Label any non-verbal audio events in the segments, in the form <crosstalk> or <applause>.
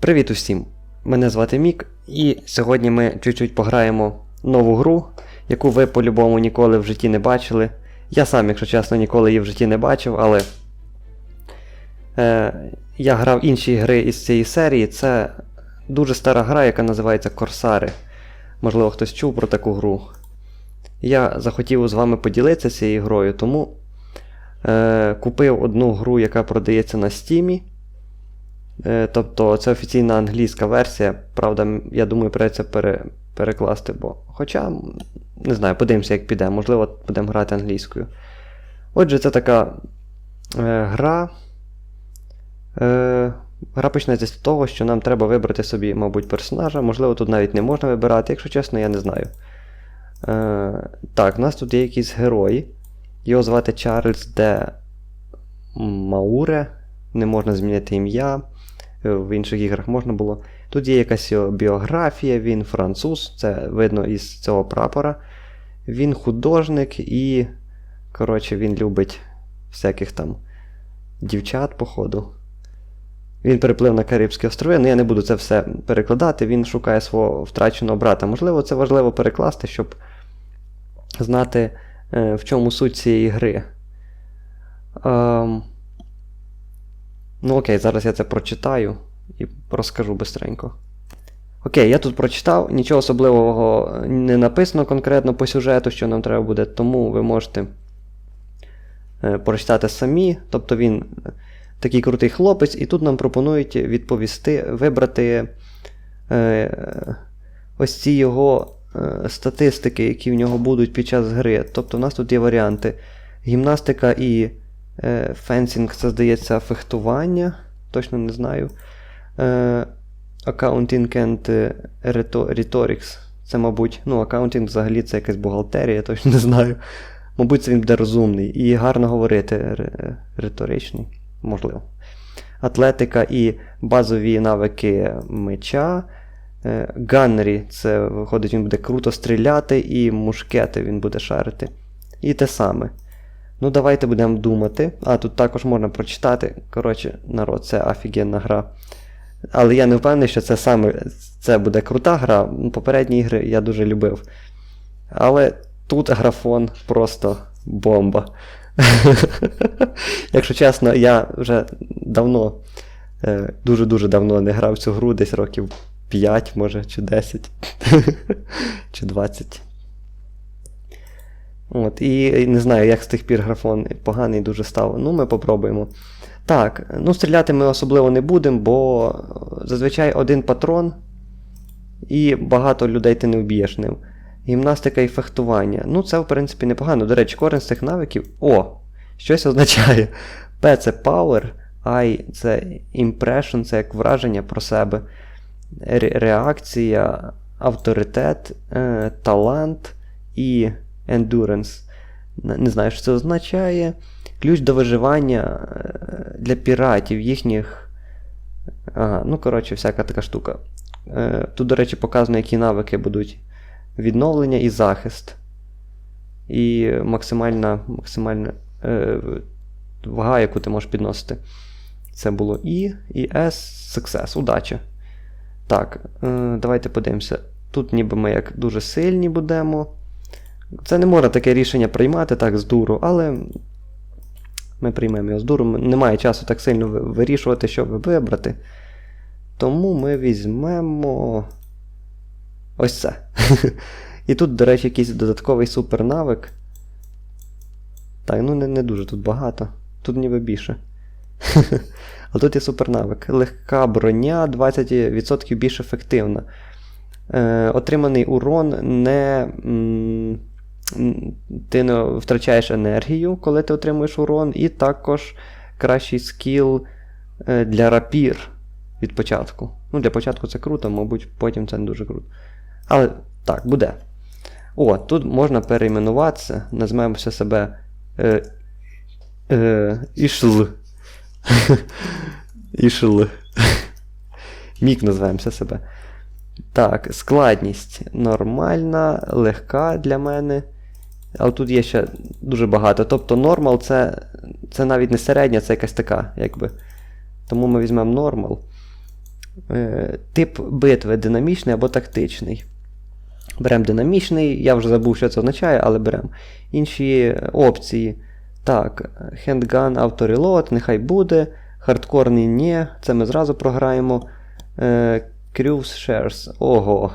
Привіт усім! Мене звати Мік, і сьогодні ми чуть-чуть пограємо нову гру, яку ви по-любому ніколи в житті не бачили. Я сам, якщо чесно, ніколи її в житті не бачив, але е, я грав інші гри із цієї серії. Це дуже стара гра, яка називається Корсари. Можливо, хтось чув про таку гру. Я захотів з вами поділитися цією грою, тому е, купив одну гру, яка продається на Стімі. Е, Тобто це офіційна англійська версія. Правда, я думаю, придеться пере, перекласти, бо. Хоча, не знаю, подивимося, як піде. Можливо, будемо грати англійською. Отже, це така е, гра. Е, гра почнеться з того, що нам треба вибрати собі, мабуть, персонажа. Можливо, тут навіть не можна вибирати, якщо чесно, я не знаю. Е, так, у нас тут є якийсь герой. Його звати Чарльз Де Мауре. Не можна змінити ім'я. Е, В інших іграх можна було. Тут є якась біографія, він француз, це видно із цього прапора. Він художник і. Коротше, він любить всяких там дівчат, походу. Він переплив на Карибські острови, ну я не буду це все перекладати. Він шукає свого втраченого брата. Можливо, це важливо перекласти, щоб знати, е, в чому суть цієї гри. Ем... Ну окей, зараз я це прочитаю і розкажу бистренько. Окей, я тут прочитав, нічого особливого не написано конкретно по сюжету, що нам треба буде, тому ви можете е, прочитати самі. Тобто він такий крутий хлопець, і тут нам пропонують відповісти, вибрати е, ось ці його е, статистики, які в нього будуть під час гри. Тобто у нас тут є варіанти: гімнастика і е, фенсінг, це здається, фехтування. Точно не знаю. Е, Accounting and е, Rhetorics. Це, мабуть, ну, аккаунтинг взагалі це якась бухгалтерія, я точно не знаю. Мабуть, це він буде розумний і гарно говорити риторичний, можливо. Атлетика і базові навики меча. Е, Ганнері, це виходить, він буде круто стріляти, і мушкети він буде шарити. І те саме. Ну, давайте будемо думати. А, тут також можна прочитати. Коротше, народ, це офігенна гра. Але я не впевнений, що це саме це буде крута гра. Попередні ігри я дуже любив. Але тут графон просто бомба. <laughs> Якщо чесно, я вже давно, е, дуже-дуже давно не грав цю гру, десь років 5, може, чи 10, <laughs> чи 20. От, і не знаю, як з тих пір графон поганий дуже став. Ну, ми попробуємо. Так, ну стріляти ми особливо не будемо, бо зазвичай один патрон, і багато людей ти не вб'єш ним. Гімнастика і фехтування. Ну, це, в принципі, непогано. До речі, кожен з цих навиків. О! Щось означає. P це power, I це impression, це як враження про себе. Реакція, авторитет, е, талант і endurance. Не знаю, що це означає. Ключ до виживання е, для піратів, їхніх. Ага, ну, коротше, всяка така штука. Е, Тут, до речі, показано, які навики будуть відновлення і захист. І максимальна, максимальна е, вага, яку ти можеш підносити. Це було І, і S, success, удача. Так, е, давайте подивимося. Тут ніби ми як дуже сильні будемо. Це не можна таке рішення приймати так з дуру, але ми приймемо його з дуру. Немає часу так сильно вирішувати, що вибрати. Тому ми візьмемо ось це. <laughs> І тут, до речі, якийсь додатковий супернавик. Так, ну не, не дуже тут багато. Тут ніби більше. <laughs> А тут є супернавик. Легка броня 20% більш ефективна. Е, отриманий урон не. м, ти втрачаєш енергію, коли ти отримуєш урон, і також кращий скіл е, для рапір від початку. Ну, для початку це круто, мабуть, потім це не дуже круто. Але так, буде. О, тут можна перейменуватися, назвемося себе е, е, Ішл. <laughs> Ішл. Мік назвемося себе. Так, складність нормальна, легка для мене. Але тут є ще дуже багато. Тобто нормал це, це навіть не середня, це якась така, якби. Тому ми візьмемо нормал. Е, тип битви динамічний або тактичний. Беремо динамічний, я вже забув, що це означає, але беремо. Інші опції. Так, хендган, авторелот, нехай буде. Хардкорний ні, це ми зразу програємо. Е, Cruise Shares. Ого.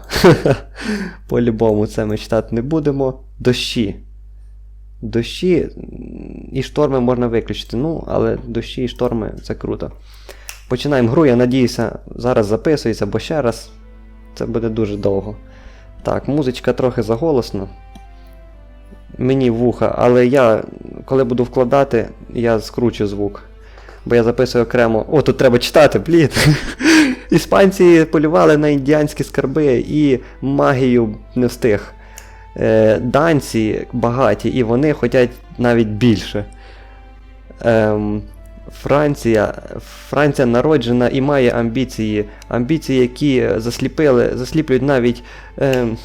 <laughs> По-любому це ми читати не будемо. Дощі. Дощі і шторми можна виключити. Ну, але дощі і шторми це круто. Починаємо гру, я надіюся, зараз записується, бо ще раз це буде дуже довго. Так, музичка трохи заголосна. Мені вуха, але я, коли буду вкладати, я скручу звук. Бо я записую окремо. О, тут треба читати, блін. <laughs> Іспанці полювали на індіанські скарби і магію не встиг. Е, данці багаті, і вони хочуть навіть більше. Ем, Франція, Франція народжена і має амбіції. Амбіції, які засліпили, засліплюють навіть ем,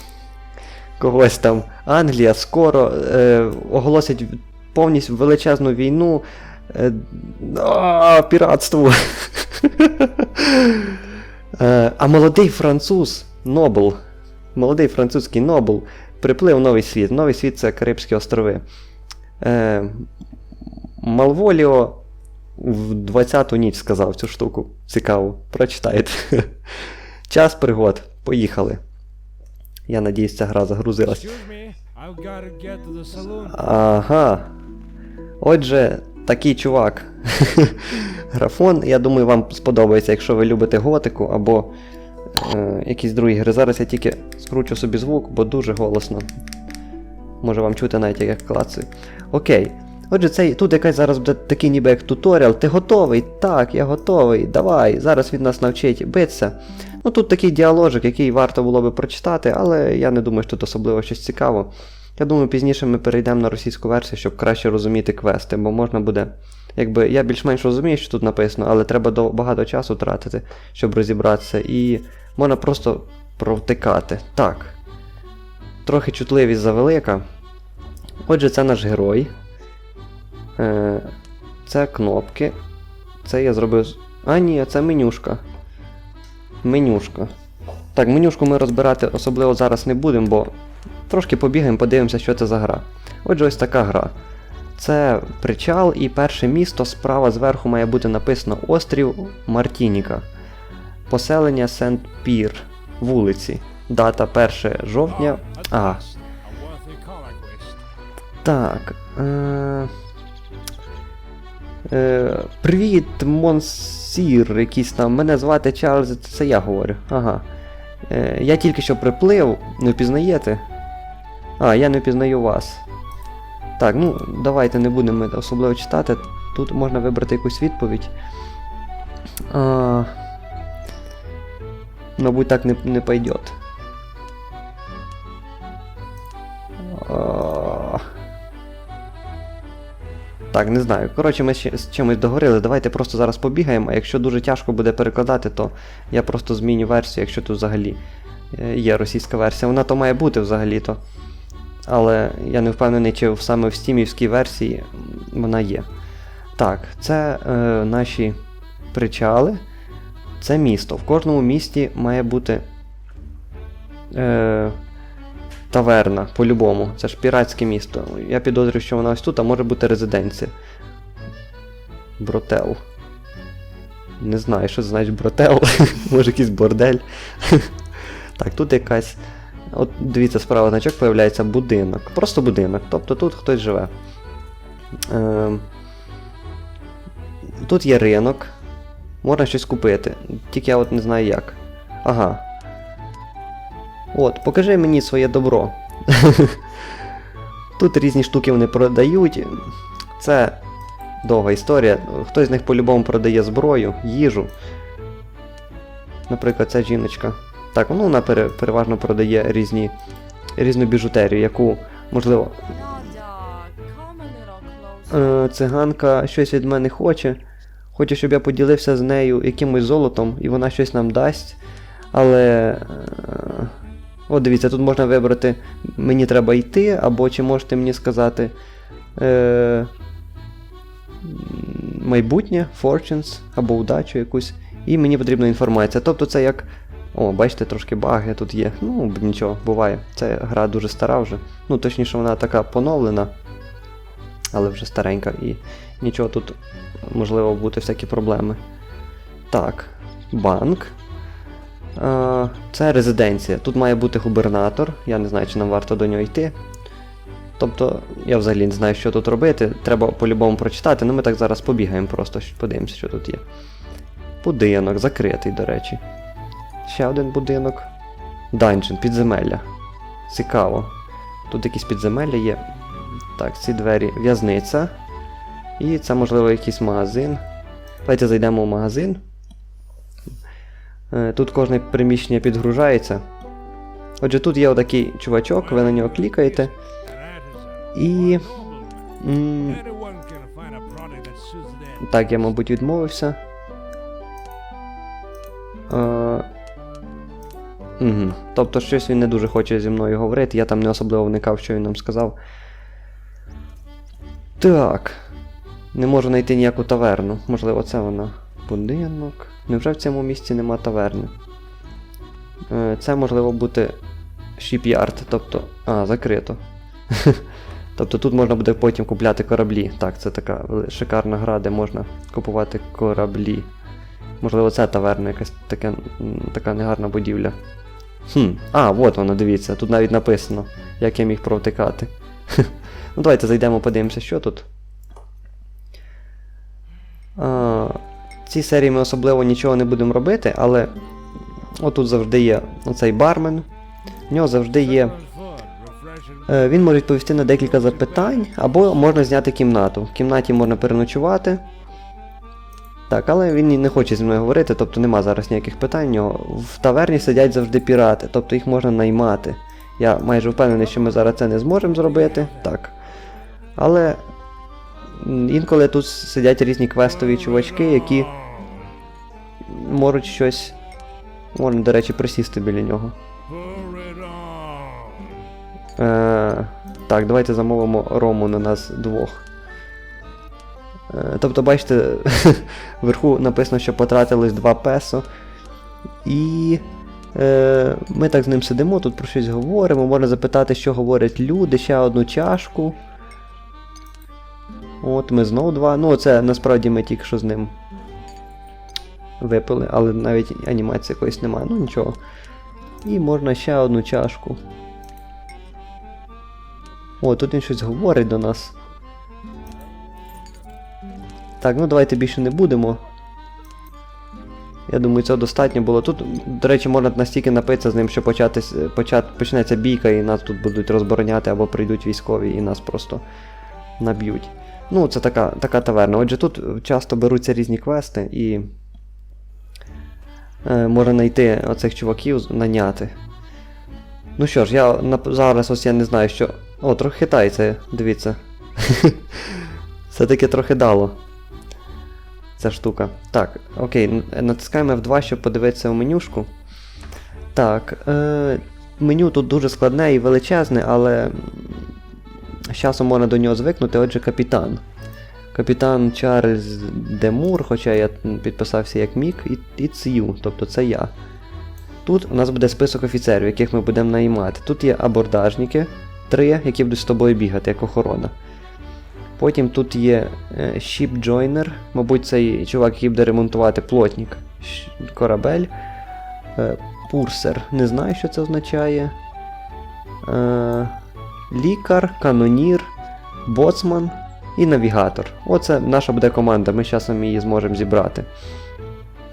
когось там. Англія скоро е, оголосить повністю величезну війну. Е, а, піратство. <laughs> Е, а молодий француз Нобл, молодий французький Нобл приплив новий світ. Новий світ це Карибські острови. Е, Малволіо в 20-ту ніч сказав цю штуку. Цікаво. Прочитайте. <laughs> Час пригод. Поїхали. Я надіюсь, ця гра загрузилась. Ага. Отже, такий чувак. <laughs> Графон, я думаю, вам сподобається, якщо ви любите готику або е, якісь другі гри. Зараз я тільки скручу собі звук, бо дуже голосно. Може вам чути навіть як клацаю. Окей. Отже, цей, тут якась зараз буде такий ніби як туторіал. Ти готовий? Так, я готовий. Давай. Зараз він нас навчить битися. Ну тут такий діаложик, який варто було би прочитати, але я не думаю, що тут особливо щось цікаво. Я думаю, пізніше ми перейдемо на російську версію, щоб краще розуміти квести, бо можна буде. Якби я більш-менш розумію, що тут написано, але треба багато часу тратити, щоб розібратися. І можна просто провтикати. Так. Трохи чутливість завелика. Отже, це наш герой. Е, це кнопки. Це я зробив. А, ні, це менюшка. Менюшка. Так, менюшку ми розбирати особливо зараз не будемо, бо трошки побігаємо, подивимося, що це за гра. Отже, ось така гра. Це причал і перше місто справа зверху має бути написано Острів Мартініка. Поселення Сент-Пір. Вулиці. Дата 1 жовтня. А, так. Е... Е... Привіт, Монсір, якийсь там. Мене звати Чарльз, це я говорю. Ага. Е... Я тільки що приплив, не впізнаєте? А, я не впізнаю вас. Так, ну давайте не будемо особливо читати. Тут можна вибрати якусь відповідь. А... Мабуть, так не, не пойдет. А... Так, не знаю. Коротше, ми з чимось договорили. Давайте просто зараз побігаємо, а якщо дуже тяжко буде перекладати, то я просто зміню версію, якщо тут взагалі е, є російська версія. Вона то має бути взагалі-то. Але я не впевнений, чи саме в стімівській версії вона є. Так, це е, наші причали. Це місто. В кожному місті має бути е, таверна, по-любому. Це ж піратське місто. Я підозрюю, що вона ось тут, а може бути резиденція. Бротел. Не знаю, що це значить бротел. <laughs> може якийсь бордель. <laughs> так, тут якась. От дивіться, справа значок появляється будинок. Просто будинок. Тобто тут хтось живе. Ем, тут є ринок. Можна щось купити. Тільки я от не знаю як. Ага. От, покажи мені своє добро. <laughs> Тут різні штуки вони продають. Це довга історія. Хтось з них по-любому продає зброю, їжу. Наприклад, ця жіночка. Так, ну вона пере- переважно продає різні, різну біжутерію, яку, можливо, е, циганка щось від мене хоче. Хоче, щоб я поділився з нею якимось золотом, і вона щось нам дасть. Але. Е, от дивіться, тут можна вибрати мені треба йти, або чи можете мені сказати. Е, майбутнє, fortunes, або удачу якусь. І мені потрібна інформація. Тобто це як. О, бачите, трошки баги тут є. Ну, нічого, буває. Це гра дуже стара вже. Ну, точніше, вона така поновлена, але вже старенька, і нічого тут можливо бути всякі проблеми. Так, банк. Е, Це резиденція. Тут має бути губернатор. Я не знаю, чи нам варто до нього йти. Тобто, я взагалі не знаю, що тут робити. Треба по-любому прочитати, ну ми так зараз побігаємо просто, подивимося, що тут є. Будинок, закритий, до речі. Ще один будинок. Данжен, підземелля. Цікаво. Тут якісь підземелля є. Так, ці двері. В'язниця. І це, можливо, якийсь магазин. Давайте зайдемо в магазин. Е, Тут кожне приміщення підгружається. Отже, тут є отакий чувачок, ви на нього клікаєте. І. Так, я, мабуть, відмовився. Е, угу. Тобто, щось він не дуже хоче зі мною говорити, я там не особливо вникав, що він нам сказав. Так. Не можу знайти ніяку таверну. Можливо, це вона. Будинок. Невже в цьому місці нема таверни? Е, Це можливо бути шіп'ярд, тобто. А, закрито. <laughs> Тобто тут можна буде потім купляти кораблі. Так, це така шикарна гра, де можна купувати кораблі. Можливо, це таверна якась таке, така негарна будівля. Хм, а, от воно, дивіться, тут навіть написано, як я міг провтикати. <laughs> ну давайте зайдемо, подивимося, що тут. А, в цій серії ми особливо нічого не будемо робити, але отут завжди є оцей бармен. В нього завжди є. Е, Він може відповісти на декілька запитань, або можна зняти кімнату. В кімнаті можна переночувати. Так, але він не хоче зі мною говорити, тобто нема зараз ніяких питань. В таверні сидять завжди пірати, тобто їх можна наймати. Я майже впевнений, що ми зараз це не зможемо зробити. Так. Але інколи тут сидять різні квестові чувачки, які можуть щось. Можна, до речі, присісти біля нього. Е, так, давайте замовимо рому на нас двох. Е, тобто, бачите, <laughs> вверху написано, що потратилось 2 песо. І е, ми так з ним сидимо, тут про щось говоримо. Можна запитати, що говорять люди, ще одну чашку. От, ми знову два. Ну, це насправді ми тільки що з ним випили, але навіть анімації якоїсь немає. Ну нічого. І можна ще одну чашку. О, тут він щось говорить до нас. Так, ну давайте більше не будемо. Я думаю, цього достатньо було. Тут, до речі, можна настільки напитися з ним, що початись, почат, почнеться бійка, і нас тут будуть розбороняти, або прийдуть військові і нас просто наб'ють. Ну, це така, така таверна. Отже, тут часто беруться різні квести і. Е, можна знайти оцих чуваків, наняти. Ну що ж, я нап- зараз ось я не знаю, що. О, трохи хитається, дивіться. <laughs> Все-таки трохи дало. Ця штука. Так, окей, натискаємо F2, щоб подивитися в менюшку. Так, е, меню тут дуже складне і величезне, але з часом можна до нього звикнути, отже, капітан. Капітан Чарльз Демур, хоча я підписався як Мік, і, і Цю, тобто це я. Тут у нас буде список офіцерів, яких ми будемо наймати. Тут є абордажники, три, які будуть з тобою бігати, як охорона. Потім тут є е, shipjoiner, мабуть, цей чувак, який буде ремонтувати плотник, корабель. Е, Пурсер, не знаю, що це означає. Е, лікар, канонір, боцман і навігатор. Оце наша буде команда, ми з часом її зможемо зібрати.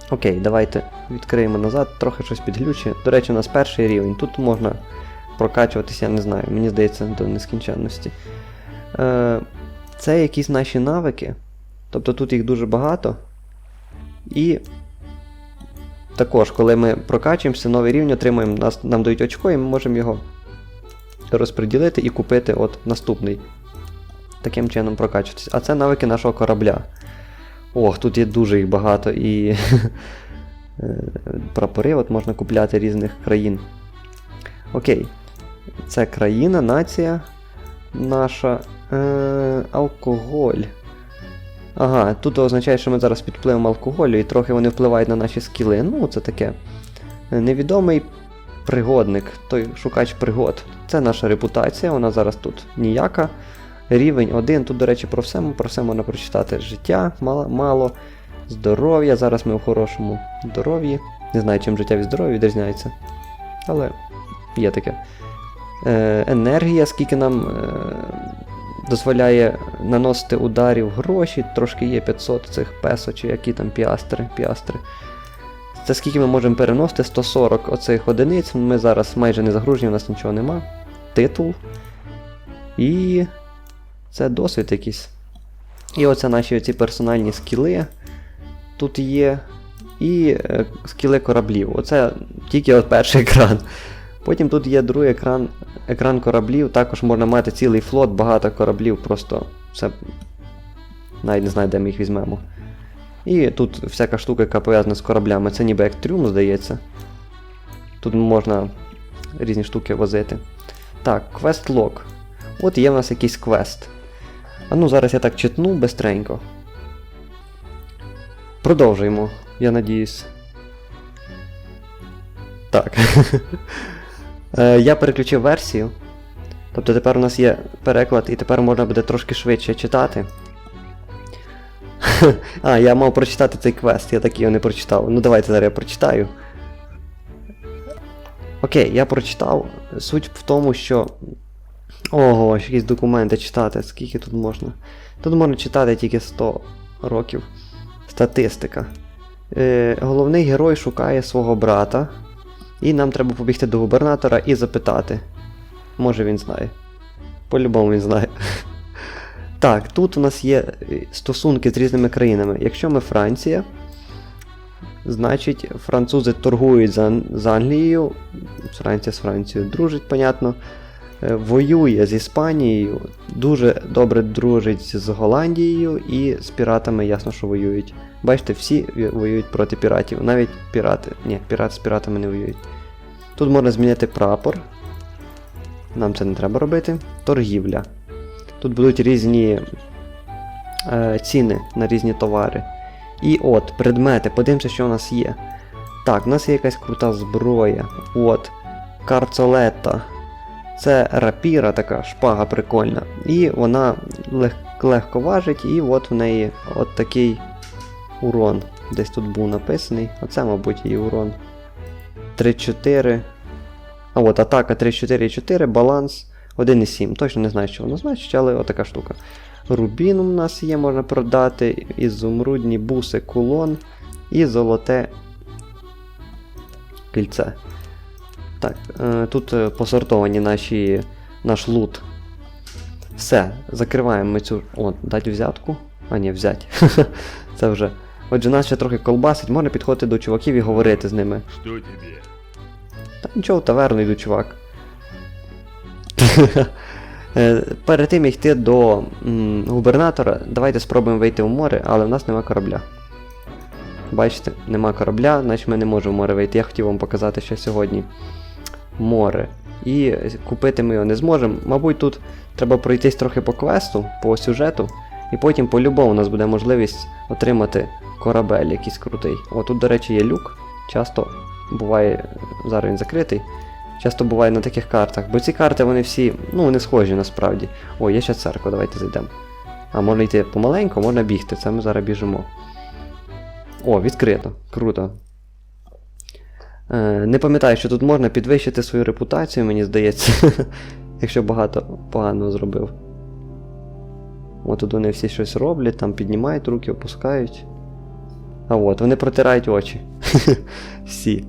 Окей, давайте відкриємо назад, трохи щось підглючує. До речі, у нас перший рівень. Тут можна прокачуватися, я не знаю, мені здається, до нескінченності. Це якісь наші навики. Тобто тут їх дуже багато. І також, коли ми прокачуємося, новий рівень отримуємо, нас, нам дають очко, і ми можемо його розподілити і купити от наступний. Таким чином прокачуватися. А це навики нашого корабля. Ох, тут є дуже їх багато і <laughs> е, прапори от можна купляти різних країн. Окей. Це країна, нація наша. Е, алкоголь. Ага, тут означає, що ми зараз під впливом алкоголю і трохи вони впливають на наші скіли. Ну, це таке. Е, Невідомий пригодник, той шукач пригод. Це наша репутація, вона зараз тут ніяка. Рівень 1. Тут, до речі, про все, про все можна прочитати. Життя мало, мало, здоров'я. Зараз ми в хорошому здоров'ї. Не знаю, чим життя від здоров'я відрізняється. Але є таке. Е, енергія, скільки нам е, дозволяє наносити ударів гроші, трошки є 500 цих песо, чи які там піастри, піастри. Це скільки ми можемо переносити? 140 оцих одиниць. Ми зараз майже не загружені, у нас нічого нема. Титул. І це досвід якийсь. І оце наші оці персональні скіли. Тут є. І е, скіли кораблів. Оце тільки от перший екран. Потім тут є другий екран, екран кораблів. Також можна мати цілий флот, багато кораблів, просто все. Навіть не знаю, де ми їх візьмемо. І тут всяка штука, яка пов'язана з кораблями. Це ніби як трюм, здається. Тут можна різні штуки возити. Так, квест лог. От є в нас якийсь квест. А ну зараз я так читну бистренько. Продовжуємо, я надіюсь. Так. <laughs> Е, Я переключив версію. Тобто тепер у нас є переклад, і тепер можна буде трошки швидше читати. <laughs> А, я мав прочитати цей квест, я так його не прочитав. Ну давайте зараз я прочитаю. Окей, я прочитав. Суть в тому, що. Ого, якісь документи читати, скільки тут можна. Тут можна читати тільки 100 років. Статистика. Е, головний герой шукає свого брата. І нам треба побігти до губернатора і запитати. Може він знає. По-любому він знає. <laughs> Так, тут у нас є е, стосунки з різними країнами. Якщо ми Франція, значить французи торгують з, з Англією, Франція з Францією дружить, понятно. Е, Воює з Іспанією, дуже добре дружить з Голландією і з піратами, ясно, що воюють. Бачите, всі воюють проти піратів. Навіть пірати. Ні, пірати з піратами не воюють. Тут можна змінити прапор. Нам це не треба робити. Торгівля. Тут будуть різні е, ціни на різні товари. І от, предмети, подивимося, що у нас є. Так, у нас є якась крута зброя. От. Карцолета. Це рапіра, така шпага прикольна. І вона лег- легко важить, і от в неї от такий урон. Десь тут був написаний. Оце, мабуть, її урон. 3-4. А от атака 3-4-4, баланс 1,7. Точно не знаю, що воно значить, але отака штука. Рубін у нас є, можна продати, ізумрудні буси, кулон і золоте кільце. Так, е, тут е, посортовані наші, наш лут. Все, закриваємо ми цю. О, дать взятку. А, ні, взять. <laughs> Це вже. Отже, нас ще трохи колбасить, можна підходити до чуваків і говорити з ними. Что тебе? Та нічого, в таверну йду, чувак. <laughs> Е, Перед тим як йти до м, губернатора, давайте спробуємо вийти в море, але в нас нема корабля. Бачите, нема корабля, значить ми не можемо в море вийти. Я хотів вам показати ще сьогодні море. І купити ми його не зможемо. Мабуть, тут треба пройтись трохи по квесту, по сюжету, і потім по-любому у нас буде можливість отримати корабель якийсь крутий. О, тут, до речі, є люк. Часто буває, зараз він закритий. Часто буває на таких картах, бо ці карти вони всі, ну, вони схожі насправді. О, є ще церква, давайте зайдемо. А можна йти помаленьку, можна бігти, це ми зараз біжимо. О, відкрито. Круто. Е, не пам'ятаю, що тут можна підвищити свою репутацію, мені здається. <laughs> Якщо багато поганого зробив. От тут вони всі щось роблять, там піднімають руки, опускають. А от, вони протирають очі. <laughs> Всі.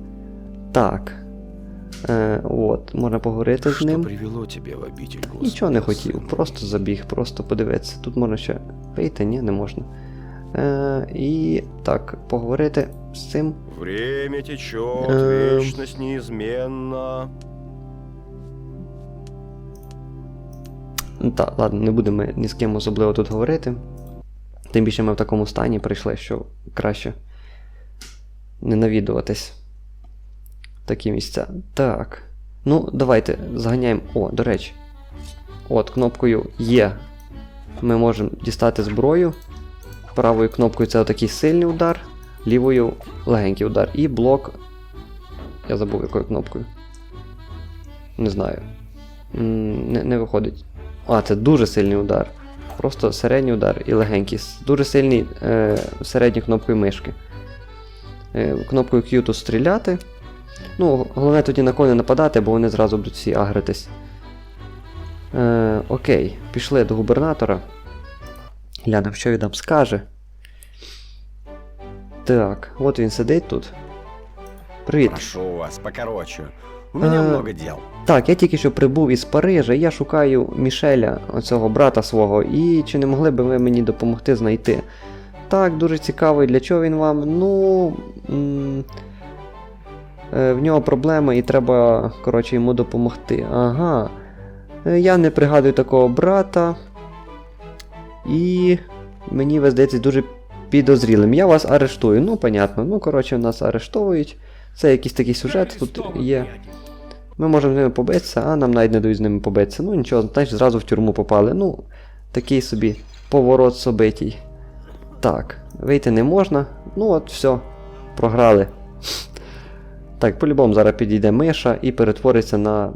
Так. Е, от, можна поговорити з ним. привело тебя в обитель Господа? Нічого не хотів, сын просто забіг, просто подивитися. Тут можна ще вийти, ні, не можна. Е, і так, поговорити з цим. Время течет, Эм. вечность неизменна. Так, ладно, не будемо ні з ким особливо тут говорити. Тим більше ми в такому стані прийшли, що краще не навідуватись такі місця. Так. Ну, давайте зганяємо. О, до речі. От, кнопкою Є. Ми можемо дістати зброю. Правою кнопкою це отакий сильний удар, лівою легенький удар. І блок. Я забув якою кнопкою. Не знаю. Не, не виходить. А, це дуже сильний удар. Просто середній удар і легенький. Дуже сильний е, середньою кнопкою мишки. Е, кнопкою Q тут стріляти. Ну, головне тоді на кого не нападати, бо вони зразу будуть всі агритись. Е, окей, пішли до губернатора. Глянемо, що він нам скаже. Так, от він сидить тут. Привіт. Прошу вас, покороче. У меня Э, много дел. Так, я тільки що прибув із Парижа, я шукаю Мішеля, оцього брата свого, і чи не могли б ви мені допомогти знайти? Так, дуже цікаво, і для чого він вам? Ну. М- е, в нього проблеми і треба, коротше, йому допомогти. Ага. Е, Я не пригадую такого брата. І мені ви здається дуже підозрілим. Я вас арештую. Ну, понятно. Ну, коротше, нас арештовують. Це якийсь такий сюжет тут є. Ми можемо з ними побитися, а нам навіть не дають з ними побитися. Ну нічого, знаєш, зразу в тюрму попали. Ну, такий собі поворот собитій. Так, вийти не можна. Ну от, все, програли. Так, по-любому зараз підійде миша і перетвориться на